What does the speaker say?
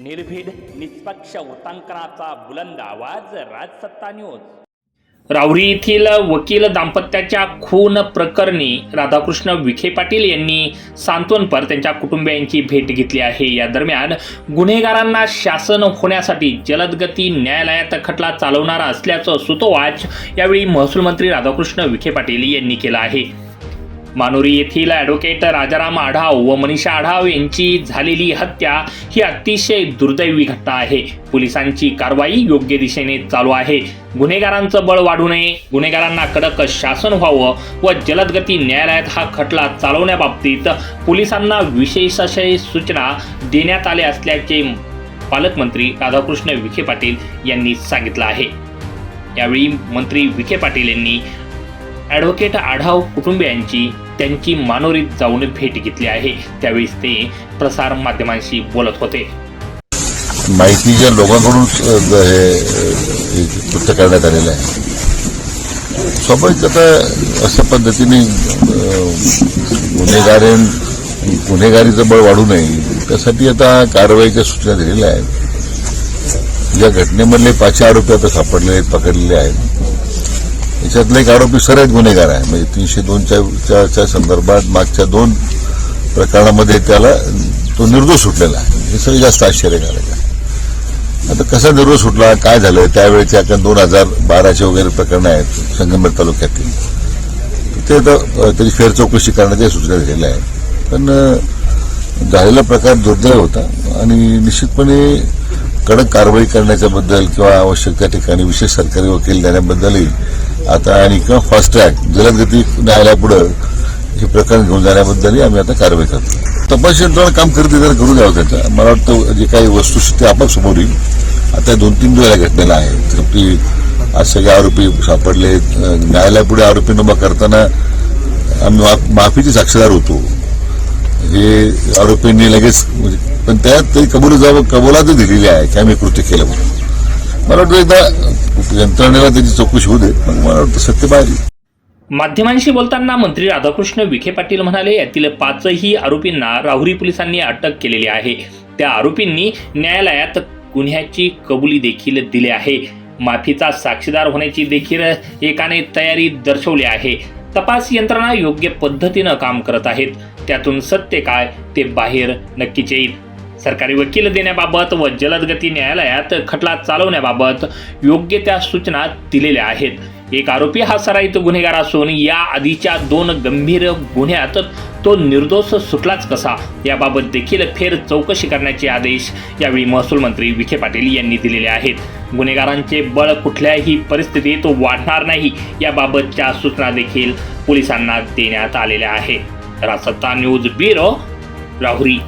निर्भीड निष्पक्ष वृत्तांकनाचा बुलंद आवाज राजसत्ता न्यूज राहुरी येथील वकील दाम्पत्याच्या खून प्रकरणी राधाकृष्ण विखे पाटील यांनी सांत्वनपर त्यांच्या कुटुंबियांची भेट घेतली आहे. या दरम्यान गुन्हेगारांना शासन होण्यासाठी जलदगती न्यायालयात खटला चालवणारा असल्याचं सुतोवाच यावेळी महसूल मंत्री राधाकृष्ण विखे पाटील यांनी केलं आहे. मानुरी येथील ॲडव्होकेट राजाराम आढाव व मनीषा आढाव यांची झालेली हत्या ही अतिशय दुर्दैवी घटना आहे. पोलिसांची कारवाई योग्य दिशेने चालू आहे. गुन्हेगारांचं बळ वाढू नये. गुन्हेगारांना कडक शासन व्हावं व जलदगती न्यायालयात हा खटला चालवण्याबाबतीत पोलिसांना विशेष अशा सूचना देण्यात आल्या असल्याचे पालकमंत्री राधाकृष्ण विखे पाटील यांनी सांगितलं आहे. यावेळी मंत्री विखे पाटील यांनी ॲडव्होकेट आढाव कुटुंबियांची त्यांची मानोरीत जाऊन भेट घेतली आहे. त्यावेळेस ते प्रसार माध्यमांशी बोलत होते. माहितीच्या लोकांकडून हे कृत्य करण्यात आलेलं आहे. स्वाभाविक आता अशा पद्धतीने गुन्हेगार गुन्हेगारीचं बळ वाढू नये त्यासाठी आता कारवाईच्या सूचना दिलेल्या आहेत. या घटनेमधले पाचशे आरोपी आता सापडलेले आहेत पकडलेले आहेत. याच्यातला एक आरोपी सरळ गुन्हेगार आहे. म्हणजे तीनशे दोनच्या संदर्भात मागच्या दोन प्रकरणामध्ये त्याला तो निर्दोष सुटलेला आहे. हे सगळं जास्त आश्चर्यकारक आहे. आता कसा निर्दोष सुटला काय झालं? त्यावेळेचे आता दोन हजार बाराचे वगैरे प्रकरणं आहेत संगमेर तालुक्यातील. ते आता त्याची फेर चौकशी करण्याच्या सूचना दिलेल्या आहेत. पण झालेला प्रकार दुर्दैव होता आणि निश्चितपणे कडक कारवाई करण्याच्याबद्दल किंवा आवश्यक त्या ठिकाणी विशेष सरकारी वकील देण्याबद्दलही आता आणि किंवा फास्ट ट्रॅक जलदगती न्यायालयापुढं हे प्रकरण घेऊन जाण्याबद्दलही आम्ही आता कारवाई करतो. तपास यंत्रणा काम करते तर करू द्यावं त्याचं मला वाटतं जे काही वस्तुस्थिती आपण समोर येईल. आता दोन तीन दिवस घटनेला आहे. तर ती आज सगळे आरोपी सापडले. न्यायालयापुढे आरोपी नोंद करताना आम्ही माफीचे साक्षीदार होतो. हे आरोपींनी लगेच म्हणजे पण त्यात तरी कबूल जावं कबुलात दिलेली आहे की आम्ही कृत्य केलं म्हणून. मला वाटतं एकदा यंत्रणेला त्याची चौकशी होऊ दे मग मला वाटतं सत्य बाहेर माध्यमांशी बोलताना मंत्री राधाकृष्ण विखे पाटील म्हणाले यातील पाचही आरोपींना राहुरी पोलिसांनी अटक केलेली आहे. त्या आरोपींनी न्यायालयात गुन्ह्याची कबुली देखील दिली आहे. माफीचा साक्षीदार होण्याची देखील एकाने तयारी दर्शवली आहे. तपास यंत्रणा योग्य पद्धतीनं काम करत आहेत. त्यातून सत्य काय ते बाहेर नक्कीच येईल. सरकारी वकील देण्याबाबत व जलदगती न्यायालयात खटला चालवण्याबाबत योग्य त्या सूचना दिलेल्या आहेत. एक आरोपी हा सराईत गुन्हेगार असून या आधीच्या दोन गंभीर गुन्ह्यात तो निर्दोष सुटलाच कसा? याबाबत देखील फेर चौकशी करण्याचे आदेश यावेळी महसूल मंत्री विखे पाटील यांनी दिलेले आहेत. गुन्हेगारांचे बळ कुठल्याही परिस्थितीत वाढणार नाही याबाबतच्या सूचना देखील पोलिसांना देण्यात आलेल्या आहेत. रासत्ता न्यूज ब्युरो राहुरी.